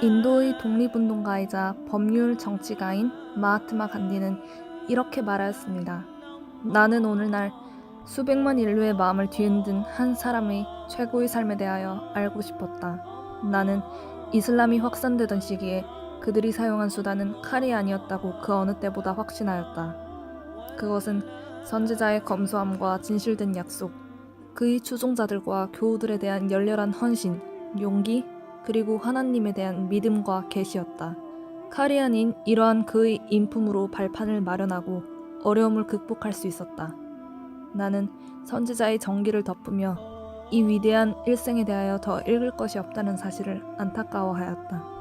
인도의 독립운동가이자 법률 정치가인 마하트마 간디는 이렇게 말하였습니다. 나는 오늘날 수백만 인류의 마음을 뒤흔든 한 사람의 최고의 삶에 대하여 알고 싶었다. 나는 이슬람이 확산되던 시기에 그들이 사용한 수단은 칼이 아니었다고 그 어느 때보다 확신하였다. 그것은 선지자의 검소함과 진실된 약속, 그의 추종자들과 교우들에 대한 열렬한 헌신, 용기, 그리고 하나님에 대한 믿음과 계시였다. 아닌 이러한 그의 인품으로 발판을 마련하고 어려움을 극복할 수 있었다. 나는 선지자의 정기를 덮으며 이 위대한 일생에 대하여 더 읽을 것이 없다는 사실을 안타까워하였다.